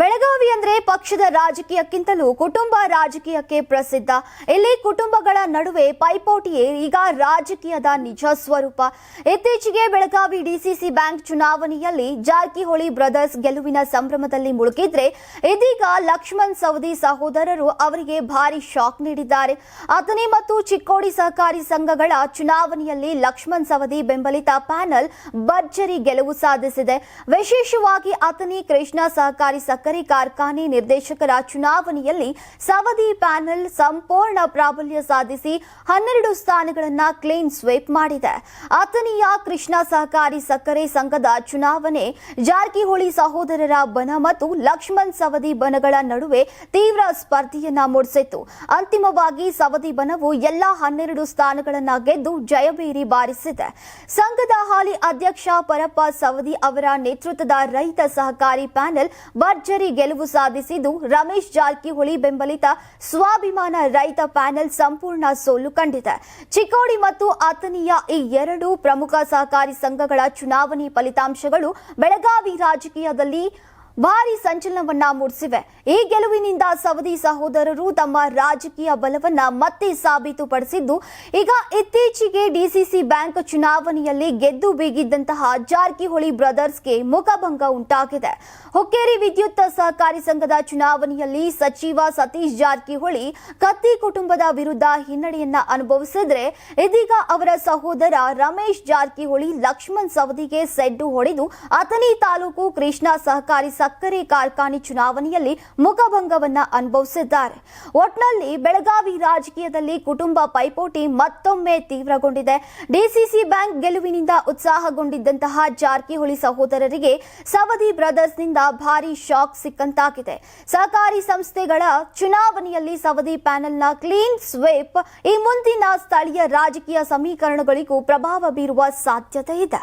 ಬೆಳಗಾವಿ ಅಂದ್ರೆ ಪಕ್ಷದ ರಾಜಕೀಯಕ್ಕಿಂತಲೂ ಕುಟುಂಬ ರಾಜಕೀಯಕ್ಕೆ ಪ್ರಸಿದ್ಧ. ಇಲ್ಲಿ ಕುಟುಂಬಗಳ ನಡುವೆ ಪೈಪೋಟಿಯೇ ಈಗ ರಾಜಕೀಯದ ನಿಜ ಸ್ವರೂಪ. ಇತ್ತೀಚೆಗೆ ಬೆಳಗಾವಿ ಡಿಸಿಸಿ ಬ್ಯಾಂಕ್ ಚುನಾವಣೆಯಲ್ಲಿ ಜಾರಕಿಹೊಳಿ ಬ್ರದರ್ಸ್ ಗೆಲುವಿನ ಸಂಭ್ರಮದಲ್ಲಿ ಮುಳುಗಿದ್ರೆ ಇದೀಗ ಲಕ್ಷ್ಮಣ್ ಸವದಿ ಸಹೋದರರು ಅವರಿಗೆ ಭಾರಿ ಶಾಕ್ ನೀಡಿದ್ದಾರೆ. ಅಥಣಿ ಮತ್ತು ಚಿಕ್ಕೋಡಿ ಸಹಕಾರಿ ಸಂಘಗಳ ಚುನಾವಣೆಯಲ್ಲಿ ಲಕ್ಷ್ಮಣ್ ಸವದಿ ಬೆಂಬಲಿತ ಪ್ಯಾನೆಲ್ ಭರ್ಜರಿ ಗೆಲುವು ಸಾಧಿಸಿದೆ. ವಿಶೇಷವಾಗಿ ಅಥನಿ ಕೃಷ್ಣ ಸಹಕಾರಿ ಸಕ್ಕರೆ ಕಾರ್ಖಾನೆ ನಿರ್ದೇಶಕರ ಚುನಾವಣೆಯಲ್ಲಿ ಸವದಿ ಪ್ಯಾನೆಲ್ ಸಂಪೂರ್ಣ ಪ್ರಾಬಲ್ಯ ಸಾಧಿಸಿ ಹನ್ನೆರಡು ಸ್ಥಾನಗಳನ್ನು ಕ್ಲೀನ್ ಸ್ವೀಪ್ ಮಾಡಿದೆ. ಅಥಣಿಯ ಕೃಷ್ಣ ಸಹಕಾರಿ ಸಕ್ಕರೆ ಸಂಘದ ಚುನಾವಣೆ, ಜಾರಕಿಹೊಳಿ ಸಹೋದರರ ಬನ ಮತ್ತು ಲಕ್ಷ್ಮಣ್ ಸವದಿ ಬನಗಳ ನಡುವೆ ತೀವ್ರ ಸ್ಪರ್ಧೆಯನ್ನ ಮೂಡಿಸಿತ್ತು. ಅಂತಿಮವಾಗಿ ಸವದಿ ಬನವು ಎಲ್ಲಾ ಹನ್ನೆರಡು ಸ್ಥಾನಗಳನ್ನ ಗೆದ್ದು ಜಯಬೇರಿ ಬಾರಿಸಿದೆ. ಸಂಘದ ಹಾಲಿ ಅಧ್ಯಕ್ಷ ಪರಪ್ಪ ಸವದಿ ಅವರ ನೇತೃತ್ವದ ರೈತ ಸಹಕಾರಿ ಪ್ಯಾನೆಲ್ ಭರ್ಜರಿ ಗೆಲುವು ಸಾಧಿಸಿದ್ದು ರಮೇಶ್ ಜಾರಕಿಹೊಳಿ ಬೆಂಬಲಿತ ಸ್ವಾಭಿಮಾನ ರೈತ ಪ್ಯಾನೆಲ್ ಸಂಪೂರ್ಣ ಸೋಲು ಕಂಡಿದೆ. ಚಿಕ್ಕೋಡಿ ಮತ್ತು ಅಥಣಿಯ ಈ ಎರಡು ಪ್ರಮುಖ ಸಹಕಾರಿ ಸಂಘಗಳ ಚುನಾವಣೆ ಫಲಿತಾಂಶಗಳು ಬೆಳಗಾವಿ ರಾಜಕೀಯದಲ್ಲಿ ಭಾರಿ ಸಂಚಲನವನ್ನ ಮೂಡಿಸಿವೆ. ಈ ಗೆಲುವಿನಿಂದ ಸವದಿ ಸಹೋದರರು ತಮ್ಮ ರಾಜಕೀಯ ಬಲವನ್ನ ಮತ್ತೆ ಸಾಬೀತುಪಡಿಸಿದ್ದು, ಈಗ ಇತ್ತೀಚೆಗೆ ಡಿಸಿಸಿ ಬ್ಯಾಂಕ್ ಚುನಾವಣೆಯಲ್ಲಿ ಗೆದ್ದು ಬೀಗಿದ್ದಂತಹ ಜಾರಕಿಹೊಳಿ ಬ್ರದರ್ಸ್ಗೆ ಮುಖಭಂಗ ಉಂಟಾಗಿದೆ. ಹುಕ್ಕೇರಿ ವಿದ್ಯುತ್ ಸಹಕಾರಿ ಸಂಘದ ಚುನಾವಣೆಯಲ್ಲಿ ಸಚಿವ ಸತೀಶ್ ಜಾರಕಿಹೊಳಿ ಕತ್ತಿ ಕುಟುಂಬದ ವಿರುದ್ಧ ಹಿನ್ನಡೆಯನ್ನ ಅನುಭವಿಸಿದ್ರೆ, ಇದೀಗ ಅವರ ಸಹೋದರ ರಮೇಶ್ ಜಾರಕಿಹೊಳಿ ಲಕ್ಷ್ಮಣ್ ಸವದಿಗೆ ಸೆಡ್ಡು ಹೊಡೆದು, ಅಥಣಿ ತಾಲೂಕು ಕೃಷ್ಣ ಸಹಕಾರಿ ಸಕ್ಕರೆ ಕಾರ್ಖಾನೆ ಚುನಾವಣೆಯಲ್ಲಿ ಮುಖಭಂಗವನ್ನ ಅನುಭವಿಸಿದ್ದಾರೆ. ಒಟ್ನಲ್ಲಿ ಬೆಳಗಾವಿ ರಾಜಕೀಯದಲ್ಲಿ ಕುಟುಂಬ ಪೈಪೋಟಿ ಮತ್ತೊಮ್ಮೆ ತೀವ್ರಗೊಂಡಿದೆ. ಡಿಸಿಸಿ ಬ್ಯಾಂಕ್ ಗೆಲುವಿನಿಂದ ಉತ್ಸಾಹಗೊಂಡಿದ್ದಂತಹ ಜಾರಕಿಹೊಳಿ ಸಹೋದರರಿಗೆ ಸವದಿ ಬ್ರದರ್ಸ್ನಿಂದ ಭಾರಿ ಶಾಕ್ ಸಿಕ್ಕಂತಾಗಿದೆ. ಸಹಕಾರಿ ಸಂಸ್ಥೆಗಳ ಚುನಾವಣೆಯಲ್ಲಿ ಸವದಿ ಪ್ಯಾನೆಲ್ನ ಕ್ಲೀನ್ ಸ್ವೇಪ್ ಈ ಮುಂದಿನ ಸ್ಥಳೀಯ ರಾಜಕೀಯ ಸಮೀಕರಣಗಳಿಗೂ ಪ್ರಭಾವ ಬೀರುವ ಸಾಧ್ಯತೆ ಇದೆ.